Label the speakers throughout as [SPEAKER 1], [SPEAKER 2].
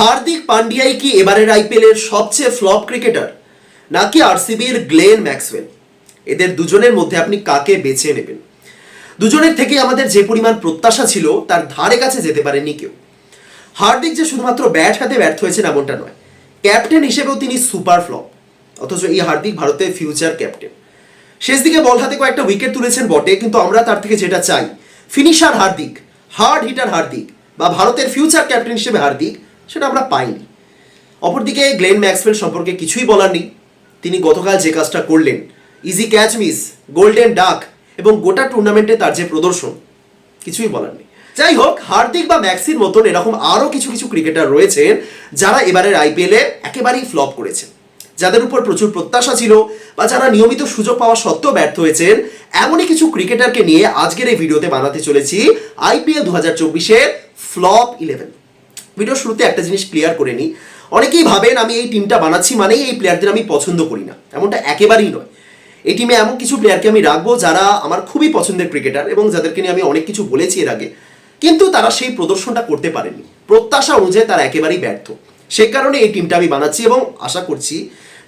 [SPEAKER 1] হার্দিক পান্ডিয়াই কি এবারের আইপিএল এর সবচেয়ে ফ্লপ ক্রিকেটার? নাকি আরসিবির গ্লেন ম্যাক্সওয়েল? এদের দুজনের মধ্যে আপনি কাকে বেছে নেবেন? দুজনের থেকে আমাদের যে পরিমাণ প্রত্যাশা ছিল, তার ধারে কাছে যেতে পারেনি কেউ। হার্দিক যে শুধুমাত্র ব্যাট হাতে ব্যর্থ হয়েছেন এমনটা নয়, ক্যাপ্টেন হিসেবেও তিনি সুপার ফ্লপ। অথচ এই হার্দিক ভারতের ফিউচার ক্যাপ্টেন। শেষ দিকে বল হাতে কয়েকটা উইকেট তুলেছেন বটে, কিন্তু আমরা তার থেকে যেটা চাই, finisher Hardik, hard hitter Hardik, বা ভারতের ফিউচার ক্যাপ্টেন হিসেবে হার্দিক সেটা আমরা পাইনি। অপরদিকে গ্লেন ম্যাক্সওয়েল সম্পর্কে কিছুই বলার নেই। তিনি গতকাল যে কাজটা করলেন, easy catch miss, golden duck এবং গোটা টুর্নামেন্টে তার যে প্রদর্শন, কিছুই বলার নেই। যাই হোক, হার্দিক বা ম্যাক্সির মতন এরকম আরও কিছু কিছু ক্রিকেটার রয়েছেন যারা এবারের আইপিএলে একেবারেই ফ্লপ করেছেন। যাদের উপর প্রচুর প্রত্যাশা ছিল বা যারা নিয়মিত সুযোগ পাওয়া সত্ত্বেও ব্যর্থ হয়েছেন, এমনই কিছু ক্রিকেটারকে নিয়ে আজকের এই ভিডিওতে বানাতে চলেছি আইপিএল দু হাজার চব্বিশের ফ্লপ ইলেভেন। ভিডিও শুরুতে একটা জিনিস ক্লিয়ার করে নিই। অনেকেই ভাবেন, আমি এই টিমটা বানাচ্ছি মানেই এই প্লেয়ারদের আমি পছন্দ করি না। এমনটা একেবারেই নয়। এই টিমে এমন কিছু প্লেয়ারকে আমি রাখব যারা আমার খুবই পছন্দের ক্রিকেটার এবং যাদেরকে নিয়ে আমি অনেক কিছু বলেছি এর আগে, কিন্তু তারা সেই প্রদর্শনটা করতে পারেনি প্রত্যাশা অনুযায়ী তারা একেবারেই ব্যর্থ। সেই কারণে এই টিমটা আমি বানাচ্ছি এবং আশা করছি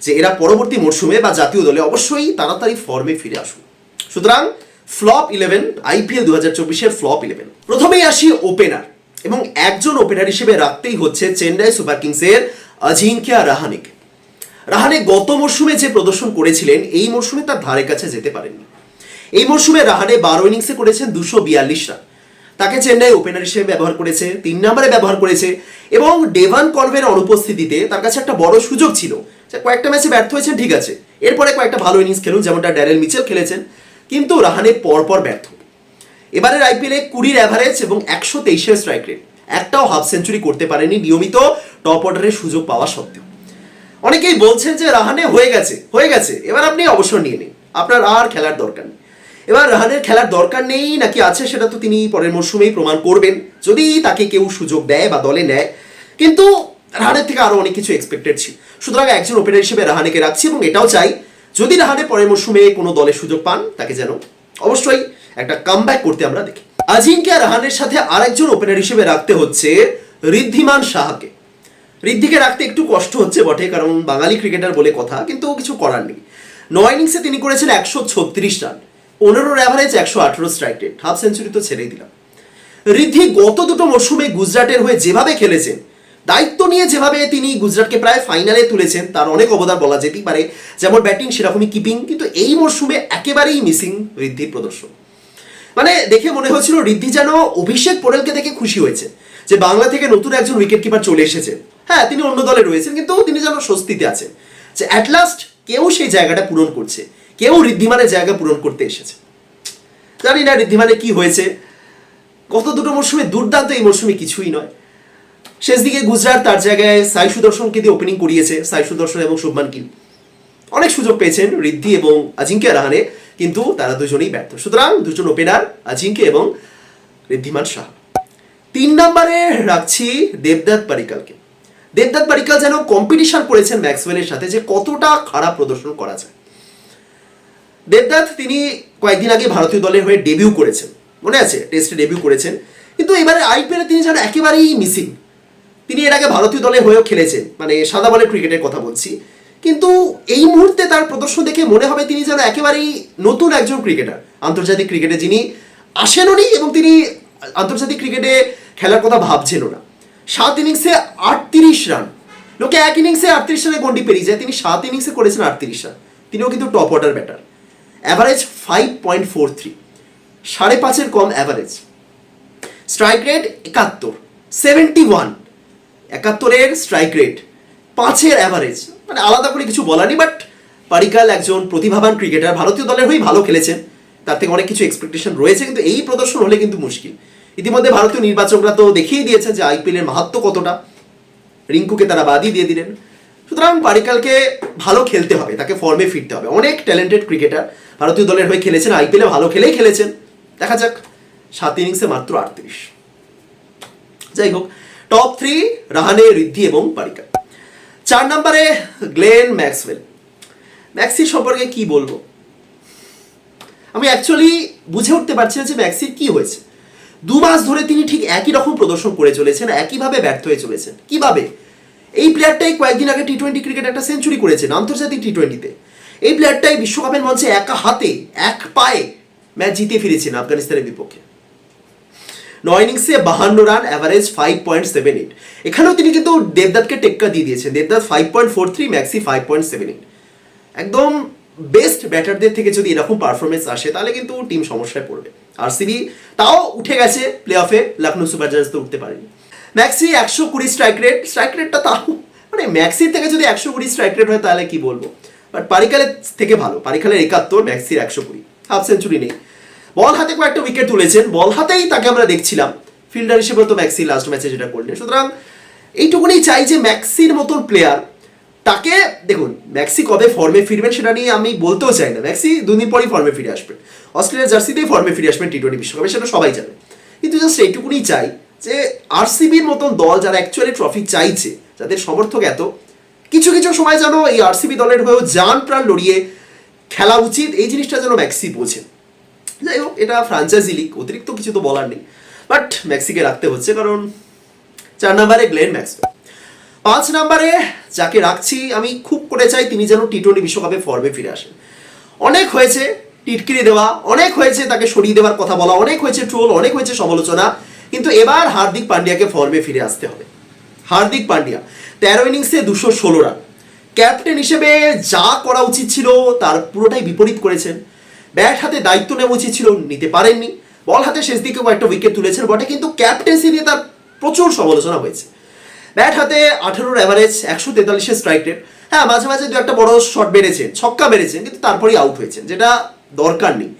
[SPEAKER 1] যে এরা পরবর্তী মরশুমে বা জাতীয় দলে অবশ্যই তাড়াতাড়ি ফর্মে ফিরে আসুন সুতরাং ফ্লপ ইলেভেন আইপিএল দু হাজার চব্বিশের ফ্লপ ইলেভেন প্রথমেই আসি ওপেনার এবং একজন ওপেনার হিসেবে রাখতেই হচ্ছে চেন্নাই সুপার কিংসের অজিঙ্কিয়া রাহানিক। রাহানে গত মরশুমে যে প্রদর্শন করেছিলেন, এই মরশুমে তার ধারে কাছে যেতে পারেননি। এই মরশুমে রাহানে বারো ইনিংসে করেছেন দুশো বিয়াল্লিশ রান। তাকে চেন্নাই ওপেনার হিসেবে ব্যবহার করেছে, তিন নম্বরে ব্যবহার করেছে এবং ডেভান কর্ভের অনুপস্থিতিতে তার কাছে একটা বড় সুযোগ ছিল যে কয়েকটা ম্যাচে ব্যর্থ হয়েছেন, ঠিক আছে। এরপরে কয়েকটা ভালো ইনিংস খেলুন, যেমনটা ড্যারেল মিচেল খেলেছেন। কিন্তু রাহানে পরপর ব্যর্থ। এবারের আইপিএলে কুড়ির অ্যাভারেজ এবং একশো তেইশের স্ট্রাইক রেট একটাও হাফ সেঞ্চুরি করতে পারেনি নিয়মিত টপ অর্ডারের সুযোগ পাওয়া সত্ত্বেও। অনেকেই বলছেন যে রাহানে হয়ে গেছে হয়ে গেছে। এবার আপনি অবসর নিয়ে নিন। আপনার আর খেলার দরকার নেই। এবার রাহানের খেলার দরকার নেই নাকি আছে সেটা তো তিনি পরের মরশুমেই প্রমাণ করবেন, যদি তাকে কেউ সুযোগ দেয় বা দলে নেয়। কিন্তু রাহানের থেকে আরও অনেক কিছু এক্সপেক্টেড ছিল। সুতরাং একজন ওপেনার হিসেবে রাহানেকে রাখছি এবং এটাও চাই, যদি রাহানে পরের মরশুমে কোনো দলে সুযোগ পান, তাকে যেন অবশ্যই একটা কামব্যাক করতে আমরা দেখি। আজিঙ্ক্য রাহানের সাথে আরেকজন ওপেনার হিসেবে রাখতে হচ্ছে ঋদ্ধিমান সাহাকে। ঋদ্ধিকে রাখতে একটু কষ্ট হচ্ছে বটে, কারণ বাঙালি ক্রিকেটার বলে কথা, কিন্তু কিছু করার নেই। নয় ইনিংসে তিনি করেছেন একশো ছত্রিশ রান। পনেরোর অ্যাভারেজ একশো আঠেরো স্ট্রাইক রেট হাফ সেঞ্চুরি তো ছেড়েই দিলাম। ঋদ্ধি গত দুটো মরশুমে গুজরাটের হয়ে যেভাবে খেলেছেন, দায়িত্ব নিয়ে যেভাবে তিনি গুজরাটকে প্রায় ফাইনালে তুলেছেন, তার অনেক অবদান বলা যেতেই পারে। যেমন ব্যাটিং সেরকমই কিপিং কিন্তু এই মরশুমে একেবারেই মিসিং ঋদ্ধির প্রদর্শন। মানে দেখে মনে হচ্ছিল ঋদ্ধি যেন অভিষেক পোরেলকে দেখে খুশি হয়েছে, যে বাংলা থেকে নতুন একজন উইকেট কিপার চলে এসেছেন হ্যাঁ তিনি অন্য দলে রয়েছেন, কিন্তু তিনি যেন স্বস্তিতে আছেন। যে অ্যাট লাস্ট কেউ সেই জায়গাটা পূরণ করছে, কেউ ঋদ্ধিমানের জায়গা পূরণ করতে এসেছে। জানি না ঋদ্ধিমানের কি হয়েছে। গত দুটো মরশুমে দুর্দান্ত এই মরশুমে কিছুই নয়। শেষ দিকে গুজরাট তার জায়গায় সাই সুদর্শনকে দিয়ে ওপেনিং করিয়েছে, সাই সুদর্শন এবং শুভমান গিল। অনেক সুযোগ পেয়েছেন ঋদ্ধি এবং আজিঙ্ক্য রাহানে। কিন্তু তারা দুজনেই ব্যর্থ। সুতরাং দুজন ওপেনার আজিঙ্ক্য এবং ঋদ্ধিমান শাহ। তিন নম্বরে রাখছি দেবদত্ত পারিকালকে। দেবদত্ত পারিকাল যেন কম্পিটিশন করেছেন ম্যাক্সওয়েলের সাথে যে কতটা খারাপ প্রদর্শন করা যায়। দেবদত্ত তিনি কয়েকদিন আগে ভারতীয় দলের হয়ে ডেবিউ করেছেন। মনে আছে? টেস্টে ডেবিউ করেছেন। কিন্তু এবারে আইপিএলে তিনি যেন একেবারেই মিসিং তিনি এর আগে ভারতীয় দলে হয়েও খেলেছেন। মানে সাদা বলের ক্রিকেটের কথা বলছি। কিন্তু এই মুহূর্তে তার প্রদর্শন দেখে মনে হবে তিনি যেন একেবারেই নতুন একজন ক্রিকেটার। আন্তর্জাতিক ক্রিকেটে যিনি আসেনও নি এবং তিনি আন্তর্জাতিক ক্রিকেটে খেলার কথা ভাবছেনও না। সাত ইনিংসে আটত্রিশ রান। লোকে এক ইনিংসে আটত্রিশ রানে গন্ডি পেরিয়ে যায়। তিনি সাত ইনিংসে করেছেন আটত্রিশ রান। তিনিও কিন্তু top order batter. Average five point four three. সাড়ে পাঁচের কম অ্যাভারেজ। স্ট্রাইক রেট একাত্তর। Seventy one. একাত্তরের স্ট্রাইক রেট পাঁচের অ্যাভারেজ। মানে আলাদা করে কিছু বলার নেই বাট পারিকাল একজন প্রতিভাবান ক্রিকেটার ভারতীয় দলের হয়েই ভালো খেলেছেন তার থেকে অনেক কিছু এক্সপেকটেশন রয়েছে, কিন্তু এই প্রদর্শন হলে কিন্তু মুশকিল। ইতিমধ্যে ভারতীয় নির্বাচকরা তো দেখিয়ে দিয়েছে যে আইপিএলের মাহাত্ম কতটা। রিঙ্কুকে তারা বাদই দিয়ে দিলেন। সুতরাং পারিকালকে ভালো খেলতে হবে, তাকে ফর্মে ফিরতে হবে। অনেক ট্যালেন্টেড ক্রিকেটার ভারতীয় দলের হয়ে খেলেছেন আইপিএলে ভালো খেলেই খেলেছেন। দেখা যাক, সাত ইনিংসে মাত্র আটত্রিশ। যাই হোক টপ থ্রি রাহানে ঋদ্ধি এবং পারিকাল। চার নম্বরে গ্লেন ম্যাক্সওয়েল। ম্যাক্সির সম্পর্কে কি বলব? আমি অ্যাকচুয়ালি বুঝে উঠতে পারছি না যে ম্যাক্সির কি হয়েছে। দু মাস ধরে তিনি ঠিক একই রকম প্রদর্শন করে চলেছেন, একইভাবে ব্যর্থ হয়ে চলেছেন। কীভাবে? এই প্লেয়ারটাই কয়েকদিন আগে টি টোয়েন্টি ক্রিকেট একটা সেঞ্চুরি করেছেন, আন্তর্জাতিক টি টোয়েন্টিতে এই প্লেয়ারটাই বিশ্বকাপের মঞ্চে একা হাতে, এক পায়ে ম্যাচ জিতে ফিরেছেন আফগানিস্তানের বিপক্ষে। নয় ইনিংসে বাহান্ন run average five point seven eight এখানেও তিনি কিন্তু দেবদাতকে টেক্কা দিয়ে দিয়েছেন। দেবদাত five point four three Maxi five point seven eight একদম বেস্ট ব্যাটারদের থেকে যদি এরকম পারফরমেন্স আসে, তাহলে কিন্তু টিম সমস্যায় পড়বে। আর সিবি তাও উঠে গেছে প্লে অফে লখনৌ সুপার জায়ান্টস তো উঠতে পারেনি। ম্যাক্সি একশো কুড়ি স্ট্রাইক রেট স্ট্রাইক রেটটা তাও মানে ম্যাক্সির থেকে যদি একশো কুড়ি স্ট্রাইক রেট হয়, তাহলে কি বলব? বাট পারিকালের থেকে ভালো পারিকালের একাত্তর ম্যাক্সির একশো কুড়ি। হাফ সেঞ্চুরি নেই। বল হাতে কয়েকটা উইকেট তুলেছেন। বল হাতেই তাকে আমরা দেখছিলাম। ফিল্ডার হিসেবে তো ম্যাক্সি লাস্ট ম্যাচে যেটা করলেন। সুতরাং এইটুকুনি চাই যে ম্যাক্সির মতন প্লেয়ার তাকে, দেখুন ম্যাক্সি কবে ফর্মে ফিরবেন সেটা নিয়ে আমি বলতেও চাই না। ম্যাক্সি দুদিন পরই ফর্মে ফিরে আসবেন। অস্ট্রেলিয়ার জার্সিতেই ফর্মে ফিরে আসবেন টি টোয়েন্টি বিশ্বকাপে, সেটা সবাই জানে। কিন্তু জাস্ট এইটুকুনি চাই যে আরসিবির মতন দল যারা অ্যাকচুয়ালি ট্রফি চাইছে, যাদের সমর্থক এত, কিছু কিছু সময় যেন এই আরসিবি দলের হয়েও জান প্রাণ লড়িয়ে খেলা উচিত। এই জিনিসটা যেন ম্যাক্সি বোঝেন। যাই হোক, এটা ফ্রাঞ্চাইজি লিগ অতিরিক্ত কিছু তো বলার নেই। বাট ম্যাক্সিকে রাখতে হচ্ছে, কারণ চার নাম্বারে গ্লেন ম্যাক্সওয়েল পাঁচ নম্বরে যাকে রাখছি, আমি খুব করে চাই তিনি যেন টি টোয়েন্টি বিশ্বকাপে ফর্মে ফিরে আসেন। অনেক হয়েছে টিটকিরি দেওয়া, অনেক হয়েছে তাকে সরিয়ে দেওয়ার কথা বলা, অনেক হয়েছে ট্রোল, অনেক হয়েছে সমালোচনা, কিন্তু এবার হার্দিক পান্ডিয়াকে ফর্মে ফিরে আসতে হবে। হার্দিক পান্ডিয়া, তেরো ইনিংসে দুশো ষোলো রান ক্যাপ্টেন হিসেবে যা করা উচিত ছিল, তার পুরোটাই বিপরীত করেছেন। ব্যাট হাতে দায়িত্ব নেওয়া উচিত ছিল, নিতে পারেননি। বল হাতে শেষ দিকে কয়েকটা উইকেট তুলেছেন বটে, কিন্তু ক্যাপ্টেন্সি নিয়ে তার প্রচুর সমালোচনা হয়েছে। ব্যাট হাতে আঠারোর অ্যাভারেজ একশো তেতাল্লিশের স্ট্রাইক রেট হ্যাঁ মাঝে মাঝে দু একটা বড় শট বেড়েছেন ছক্কা বেড়েছেন কিন্তু তারপরেই আউট হয়েছেন, যেটা দরকার নেই,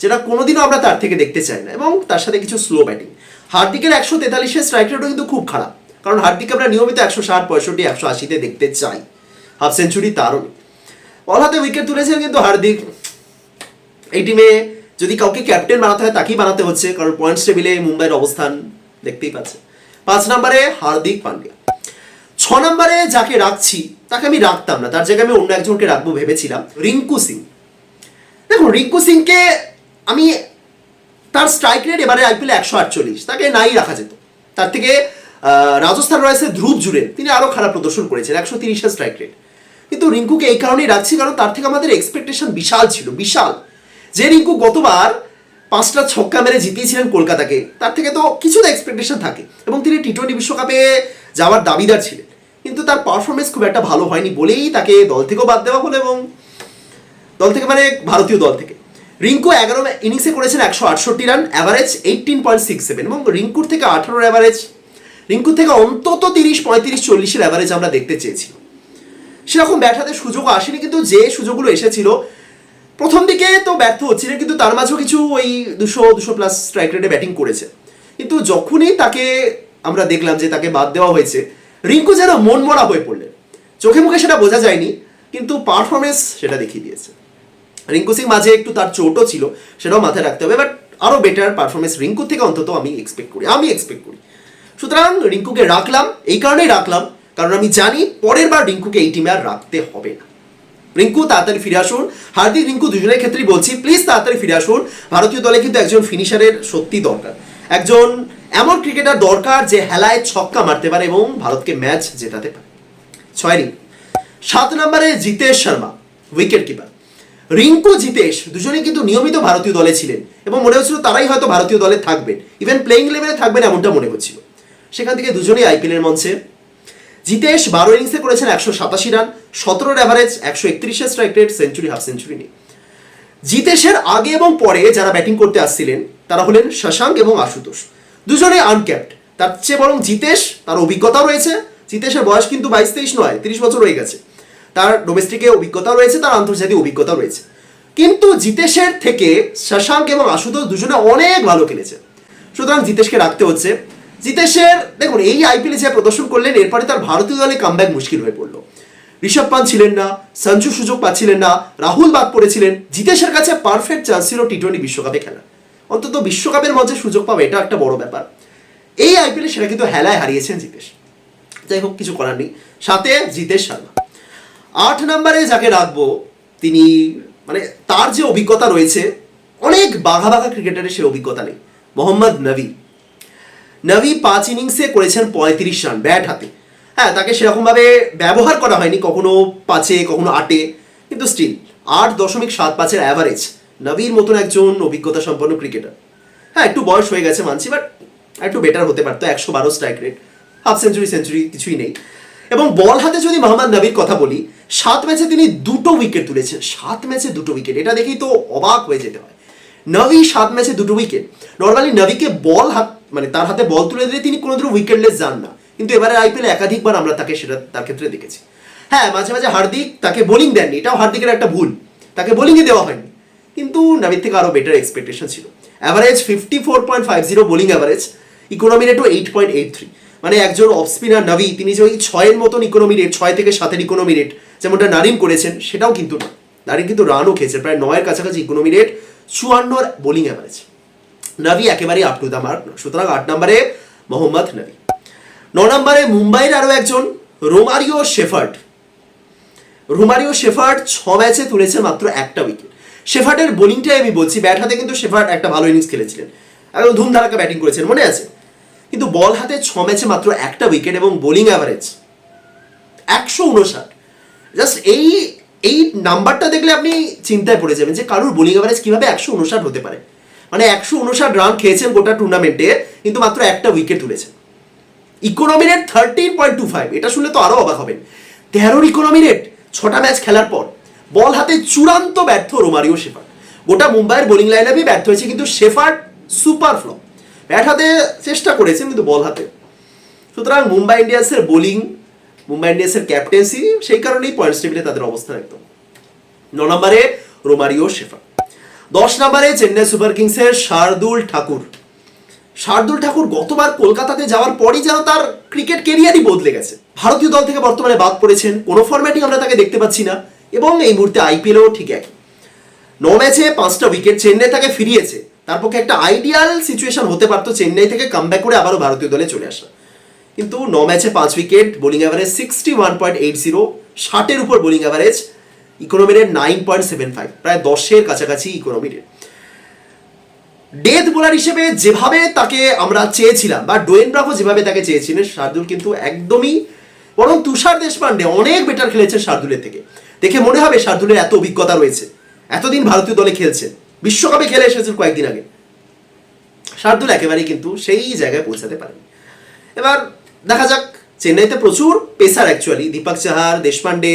[SPEAKER 1] যেটা কোনোদিনও আমরা তার থেকে দেখতে চাই না, এবং তার সাথে কিছু স্লো ব্যাটিং হার্দিকের একশো তেতাল্লিশের স্ট্রাইক রেটও কিন্তু খুব খারাপ, কারণ হার্দিক আমরা নিয়মিত একশো ষাট, পঁয়ষট্টি, একশো আশিতে দেখতে চাই। হাফ সেঞ্চুরি তারও বল হাতে উইকেট তুলেছেন কিন্তু হার্দিক এই টিমে যদি কাউকে ক্যাপ্টেন বানাতে হয়, তাকেই বানাতে হচ্ছে, কারণ পয়েন্টস টেবিলে মুম্বাইয়ের অবস্থান দেখতেই পাচ্ছে। পাঁচ নম্বরে হার্দিক পান্ডিয়া। ছ নম্বরে যাকে রাখছি, তাকে আমি রাখতাম না, তার জায়গায় আমি অন্য একজনকে রাখব ভেবেছিলাম, রিঙ্কু সিং। দেখুন, রিঙ্কু সিংকে আমি, তার স্ট্রাইক রেট এবারে আইপিএলে একশো আটচল্লিশ, তাকে নাই রাখা যেত। তার থেকে রাজস্থান রয়্যালসের ধ্রুব জুড়ে তিনি আরও খারাপ প্রদর্শন করেছেন, একশো তিরিশের স্ট্রাইক রেট কিন্তু রিঙ্কুকে এই কারণেই রাখছি, কারণ তার থেকে আমাদের এক্সপেকটেশন বিশাল ছিল, বিশাল। যে রিঙ্কু গতবার পাঁচটা ছক্কা মেরে জিতিয়েছিলেন কলকাতাকে, তার থেকে তো কিছু তো এক্সপেকটেশন থাকে এবং তিনি টি টোয়েন্টি বিশ্বকাপে যাওয়ার দাবিদার ছিলেন। কিন্তু তার পারফরমেন্স খুব একটা ভালো হয়নি বলেই তাকে দল থেকেও বাদ দেওয়া হলো এবং দল থেকে মানে ভারতীয় দল থেকে। রিঙ্কু এগারো ইনিংসে করেছেন একশো আটষট্টি run average eighteen point six seven এবং রিঙ্কুর থেকে আঠারোর অ্যাভারেজ রিঙ্কুর থেকে অন্তত তিরিশ, পঁয়ত্রিশ, চল্লিশের অ্যাভারেজ আমরা দেখতে চেয়েছি। সেরকম ব্যাট হাতে সুযোগ আসেনি, কিন্তু যে সুযোগগুলো এসেছিল প্রথম দিকে তো ব্যর্থ হচ্ছিলেন, কিন্তু তার মাঝেও কিছু ওই দুশো দুশো প্লাস স্ট্রাইক রেটে ব্যাটিং করেছে। কিন্তু যখনই তাকে আমরা দেখলাম যে তাকে বাদ দেওয়া হয়েছে, রিঙ্কু যেন মন মরা হয়ে পড়লেন। চোখে মুখে সেটা বোঝা যায়নি, কিন্তু পারফরমেন্স সেটা দেখিয়ে দিয়েছে। রিঙ্কু সিং মাঝে একটু তার চোটও ছিল, সেটাও মাথায় রাখতে হবে বাট আরও বেটার পারফরমেন্স রিঙ্কু থেকে অন্তত আমি এক্সপেক্ট করি, আমি এক্সপেক্ট করি। সুতরাং রিঙ্কুকে রাখলাম, এই কারণেই রাখলাম, কারণ আমি জানি পরের বার রিঙ্কুকে এই টিমে আর রাখতে হবে না। রিঙ্কু, তাড়াতাড়ি ফিরে আসুন। হার্দিক, রিঙ্কু দুজনের ক্ষেত্রেই বলছি প্লিজ তাড়াতাড়ি ফিরে আসুন। ভারতীয় দলে কিন্তু একজন ফিনিশারের সত্যি দরকার। একজন এমন ক্রিকেটার দরকার যে হেলায় ছক্কা মারতে পারে এবং ভারতকে ম্যাচ জেতাতে পারে। ছয় রিঙ্কু সাত নম্বরে জিতেশ শর্মা উইকেট কিপার রিঙ্কু, জিতেশ দুজনেই কিন্তু নিয়মিত ভারতীয় দলে ছিলেন এবং মনে হচ্ছিল তারাই হয়তো ভারতীয় দলে থাকবেন। ইভেন প্লেইং লেভেলে থাকবেন এমনটা মনে হচ্ছিল। সেখান থেকে দুজনেই আইপিএলের মঞ্চে। জিতেশ বারো ইনিংসে করেছেন একশো সাতাশি রান সতেরোর অ্যাভারেজ একশো একত্রিশের strike rate century half century নেই জিতেশের আগে এবং পরে যারা ব্যাটিং করতে আসছিলেন, তারা হলেন শশাঙ্ক এবং আশুতোষ। দুজনে আনক্যাপ্ট তার চেয়ে বরং জিতেশ, তার অভিজ্ঞতা রয়েছে। জিতেশের বয়স কিন্তু বাইশ তেইশ নয়, তিরিশ বছর হয়ে গেছে। তার ডোমেস্টিকে অভিজ্ঞতা রয়েছে, তার আন্তর্জাতিক অভিজ্ঞতা রয়েছে। কিন্তু জিতেশের থেকে শশাঙ্ক এবং আশুতোষ দুজনে অনেক ভালো খেলেছে। সুতরাং জিতেশকে রাখতে হচ্ছে। জিতেশের, দেখুন, এই আইপিএলে যে প্রদর্শন করলেন, এরপরে তার ভারতীয় দলে কামব্যাক মুশকিল হয়ে পড়ল। ঋষভ পান ছিলেন না সঞ্জু সুযোগ পাচ্ছিলেন না, রাহুল বাদ পড়েছিলেন। জিতেশের কাছে পারফেক্ট চান্স ছিল টি টোয়েন্টি বিশ্বকাপে খেলা অন্তত বিশ্বকাপের মঞ্চে সুযোগ পাবে এটা একটা বড় ব্যাপার। এই আইপিএলে সেটা কিন্তু হেলায় হারিয়েছেন জিতেশ। যাই হোক, কিছু করার নেই। সাথে জিতেশ শর্মা। আট নম্বরে যাকে রাখব, তিনি মানে তার যে অভিজ্ঞতা রয়েছে, অনেক বাঘা বাঘা ক্রিকেটারের সে অভিজ্ঞতা নেই। মোহাম্মদ নবী। নবী পাঁচ ইনিংসে করেছেন পঁয়ত্রিশ রান, ব্যাট হাতে। হ্যাঁ তাকে সেরকমভাবে ব্যবহার করা হয়নি, কখনো পাঁচে, কখনো আটে, কিন্তু স্টিল আট দশমিক সাত পাঁচের অ্যাভারেজ নবীর মতন একজন অভিজ্ঞতা সম্পন্ন ক্রিকেটার হ্যাঁ একটু বয়স হয়ে গেছে মানছি বাট একটু বেটার হতে পারতো, একশো বারো strike rate half century century কিছুই নেই। এবং বল হাতে যদি মোহাম্মদ নবীর কথা বলি, সাত ম্যাচে তিনি দুটো উইকেট তুলেছেন, সাত ম্যাচে দুটো উইকেট এটা দেখেই তো অবাক হয়ে যেতে হয়। নবী সাত ম্যাচে দুটো উইকেট নর্মালি নবীকে বল হাত মানে তার হাতে বল তুলে দিলে তিনি কোনো কোনোদিনও উইকেটলেস যান না। কিন্তু এবারে আইপিএলে একাধিকবার আমরা তাকে সেটা, তার ক্ষেত্রে দেখেছি। হ্যাঁ মাঝে মাঝে হার্দিক তাকে বোলিং দেননি, এটাও হার্দিকের একটা ভুল। তাকে বোলিংয়ে দেওয়া হয়নি। কিন্তু নবীর থেকে আরও বেটার এক্সপেকটেশন ছিল। Average fifty four point five zero bowling average economy রেটও eight point eight three মানে একজন অফ স্পিনার নবী, তিনি যে ওই ছয়ের মতন ইকোনমি রেট ছয় থেকে সাতের ইকোনমি রেট যেমনটা নারিম করেছেন, সেটাও কিন্তু না। নারিম কিন্তু রানও খেয়েছে, প্রায় নয়ের কাছাকাছি ইকোনমি রেট চুয়ান্নর বোলিং অ্যাভারেজ নবী একেবারেই আপ টু দ্য মার্ক সুতরাং আট নম্বরে মোহাম্মদ নবী। ন নম্বরে মুম্বাইয়ের আরও একজন, রোমারিও শেফার্ড। রোমারিও শেফার্ড ছ ম্যাচে তুলেছে মাত্র একটা উইকেট শেফার্ডের বোলিংটাই আমি বলছি ব্যাট হাতে কিন্তু শেফার্ড একটা ভালো ইনিংস খেলেছিলেন। একদম ধুমধারাকা ব্যাটিং করেছেন, মনে আছে? কিন্তু বল হাতে ছ ম্যাচে মাত্র একটা উইকেট এবং বোলিং অ্যাভারেজ একশো উনষাট জাস্ট এই এই নাম্বারটা দেখলে আপনি চিন্তায় পড়ে যাবেন যে কারুর বোলিং অ্যাভারেজ কীভাবে একশো উনষাট হতে পারে। মানে একশো উনষাট রান খেয়েছেন গোটা টুর্নামেন্টে কিন্তু মাত্র একটা উইকেট তুলেছেন। Economy rate thirteen point two five এটা শুনলে তো আরও অবাক হবেন। তেরোর ইকোনমি রেট ছটা ম্যাচ খেলার পর, বল হাতে চূড়ান্ত ব্যর্থ রোমারিও শেফার্ড। গোটা মুম্বাইয়ের বোলিং লাইন আপই ব্যর্থ হয়েছে কিন্তু শেফার্ড সুপার ফ্লপ ব্যাট হাতে চেষ্টা করেছেন কিন্তু বল হাতে। সুতরাং মুম্বাই ইন্ডিয়ান্সের বোলিং মুম্বাই ইন্ডিয়ান্সের ক্যাপ্টেন্সি সেই কারণেই পয়েন্টস টেবিলে তাদের অবস্থান একদম। ন নম্বরে রোমারিও শেফার্ড। দশ নম্বরে চেন্নাই সুপার কিংসের শার্দুল ঠাকুর। শার্দুল ঠাকুর গতবার কলকাতাতে যাওয়ার পরই যেন তার ক্রিকেট কেরিয়ারই বদলে গেছে। ভারতীয় দল থেকে বর্তমানে বাদ পড়েছেন, কোনো ফরম্যাটিং আমরা তাকে দেখতে পাচ্ছি না, এবং এই মুহূর্তে আইপিএলও ঠিক একই। ন ম্যাচে পাঁচটা উইকেট চেন্নাই তাকে ফিরিয়েছে। তার পক্ষে একটা আইডিয়াল সিচুয়েশন হতে পারতো চেন্নাই থেকে কামব্যাক করে আবারও ভারতীয় দলে চলে আসা। কিন্তু ন ম্যাচে পাঁচ wicket bowling average sixty one point eight zero ষাটের উপর bowling average economy rate nine point seven five প্রায় দশের কাছাকাছি ইকোনমি রেট ডেথ বোলার হিসেবে যেভাবে তাকে আমরা চেয়েছিলাম, বা ডোয়েন ব্রাভো যেভাবে তাকে চেয়েছিলেন, শার্দুল কিন্তু একদমই, বরং তুষার দেশপান্ডে অনেক বেটার খেলেছে শার্দুলের থেকে। দেখে মনে হবে শার্দুলের এত অভিজ্ঞতা রয়েছে। এতদিন ভারতীয় দলে খেলছেন বিশ্বকাপে খেলে এসেছেন কয়েকদিন আগে। শার্দুল একেবারেই কিন্তু সেই জায়গায় পৌঁছাতে পারেন। এবার দেখা যাক, চেন্নাইতে প্রচুর পেসার অ্যাকচুয়ালি দীপক চাহার, দেশপান্ডে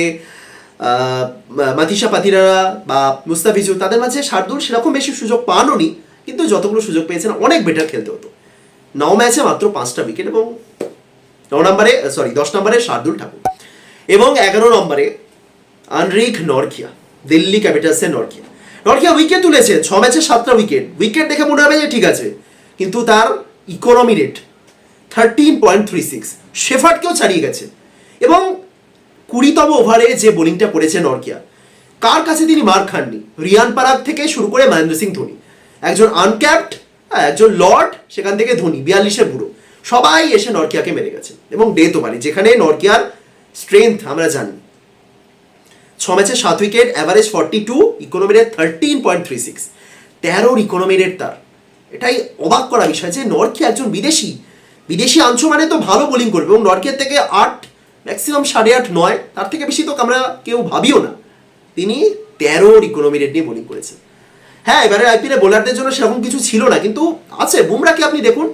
[SPEAKER 1] মাতিসা পাতিরা বা মুস্তাফিজুর, তাদের মাঝে শার্দুল সেরকম বেশি সুযোগ পাননি কিন্তু যতগুলো সুযোগ পেয়েছেন, অনেক বেটার খেলতে হতো। ন ম্যাচে মাত্র পাঁচটা উইকেট এবং ন নম্বরে সরি দশ নম্বরে শার্দুল ঠাকুর। এবং এগারো নম্বরে আনরিক নরখিয়া, দিল্লি ক্যাপিটালসের নরখিয়া। নরখিয়া উইকেট তুলেছে, ছ ম্যাচে সাতটা উইকেট উইকেট দেখে মনে হবে যে ঠিক আছে, কিন্তু তার economy rate thirteen point three six শেফার্ডকেও ছাড়িয়ে গেছে। এবং কুড়িতম ওভারে যে বোলিংটা করেছে নরকিয়া কার কাছে তিনি মার খাননি? রিয়ান পারাগ থেকে শুরু করে মহেন্দ্র সিং ধোনি। একজন আনক্যাপড একজন লর্ড সেখান থেকে ধোনি, বিয়াল্লিশের বুড়ো। সবাই এসে নরকিয়াকে মেরে গেছে। এবং ডেথ ওভারে যেখানে নরকিয়ার স্ট্রেংথ আমরা জানি। ছ ম্যাচে সাত wicket average forty two economy rate thirteen point three six তেরোর ইকোনমি রেট তার। এটাই অবাক করা বিষয় যে নরকিয়া একজন বিদেশি। বিদেশি আনছো মানে তো ভালো বোলিং করবে এবং নরকিয়ার থেকে আট ম্যাক্সিমাম সাড়ে আট, নয়, তার থেকে বেশি তো আমরা কেউ ভাবিও না। তিনি তেরোর ইকোনমি রেট নিয়ে বোলিং করেছেন। হ্যাঁ এবারে আইপিএলে বোলারদের জন্য সেরকম কিছু ছিল না, কিন্তু আছে। বুমরাকে আপনি দেখুন?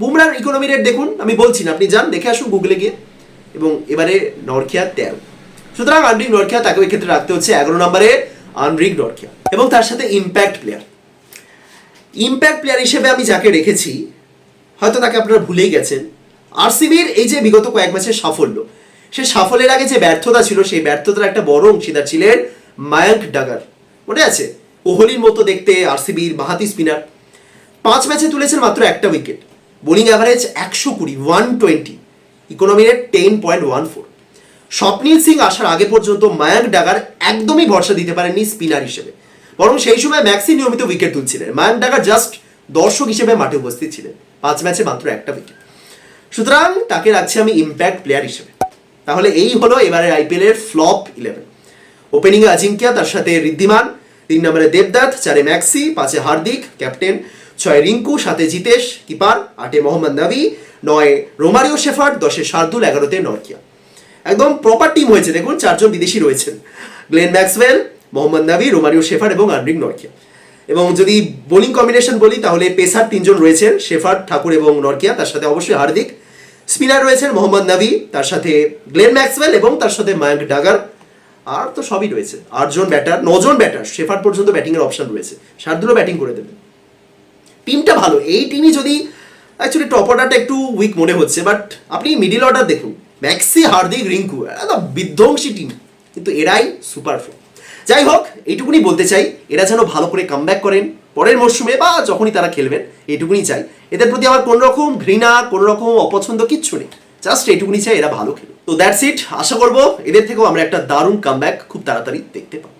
[SPEAKER 1] বুমরার ইকোনমি রেট দেখুন, আমি বলছি না, আপনি যান, দেখে আসুন গুগলে গিয়ে। এবং এবারে নরখিয়া তেরো। সুতরাং আনরিক নরখিয়া তাকে ওই ক্ষেত্রে রাখতে হচ্ছে এগারো নম্বরে আনরিক নরখিয়া এবং তার সাথে ইম্প্যাক্ট প্লেয়ার ইম্প্যাক্ট প্লেয়ার হিসেবে আমি যাকে রেখেছি, হয়তো তাকে আপনারা ভুলেই গেছেন, আরসিবির এই যে বিগত কয়েক ম্যাচের সাফল্য, সে সাফল্যের আগে যে ব্যর্থতা ছিল, সেই ব্যর্থতার একটা বড় অংশীদার ছিলেন মায়াঙ্ক ডাগার। মনে আছে? কোহলির মতো দেখতে আরসিবির বাহাতি স্পিনার। পাঁচ ম্যাচে তুলেছেন মাত্র একটা উইকেট। বোলিং অ্যাভারেজ একশো কুড়ি, one twenty. Economy rate ten point one four. Swapnil Singh আসার আগে পর্যন্ত মায়াঙ্ক ডাগার একদমই ভরসা দিতে পারেননি স্পিনার হিসেবে। বরং সেই সময় ম্যাক্সি নিয়মিত উইকেট তুলছিলেন। মায়াঙ্ক ডাগার জাস্ট দর্শক হিসেবে মাঠে উপস্থিত ছিলেন। পাঁচ ম্যাচে মাত্র একটা উইকেট। সুতরাং তাকে রাখছি আমি ইম্প্যাক্ট প্লেয়ার হিসেবে। তাহলে এই হলো এবারে আইপিএল এর ফ্লপ ইলেভেন। ওপেনিংয়ে আজিঙ্কিয়া, তার সাথে ঋদ্ধিমান তিন নম্বরে দেবদাত চারে ম্যাক্সি, পাঁচে হার্দিক, ক্যাপ্টেন ছয় রিঙ্কু সাথে জিতেশ, কিপার আটে মোহাম্মদ নবী নয় রোমারিও শেফার্ড, দশে শার্দুল, এগারোতে নরকিয়া। একদম প্রপার টিম হয়েছে, দেখুন, চারজন বিদেশি রয়েছেন। গ্লেন ম্যাক্সওয়েল, মোহাম্মদ নাবি রোমারিও শেফার এবং আন্ড্রিক নরকিয়া। এবং যদি বোলিং কম্বিনেশন বলি, তাহলে পেসার তিনজন রয়েছেন শেফার ঠাকুর এবং নরকিয়া, তার সাথে অবশ্যই হার্দিক। স্পিনার রয়েছেন মোহাম্মদ নাবি তার সাথে গ্লেন ম্যাক্সওয়েল এবং তার সাথে মায়াঙ্ক ডাগার। আর তো সবই রয়েছে। আটজন ব্যাটার নজন ব্যাটার শেফার পর্যন্ত ব্যাটিংয়ের অপশন রয়েছে। শার্দুলও ব্যাটিং করে দেবে। টিমটা ভালো। এই টিমই যদি অ্যাকচুয়ালি টপ অর্ডারটা একটু উইক মনে হচ্ছে বাট আপনি মিডিল অর্ডার দেখুন। ম্যাক্সি হার্দিক রিঙ্কু একদম বিধ্বংসী টিম কিন্তু এরাই সুপার ফ্লো যাই হোক, এইটুকুনি বলতে চাই, এরা যেন ভালো করে কামব্যাক করেন পরের মরশুমে বা যখনই তারা খেলবেন, এইটুকুনি চাই। এদের প্রতি আমার কোনো রকম ঘৃণা কোনো রকম অপছন্দ কিচ্ছু নেই। জাস্ট এইটুকুনি চাই এরা ভালো খেলুক। তো দ্যাটস ইট আশা করব এদের থেকেও আমরা একটা দারুণ কামব্যাক খুব তাড়াতাড়ি দেখতে পাবো।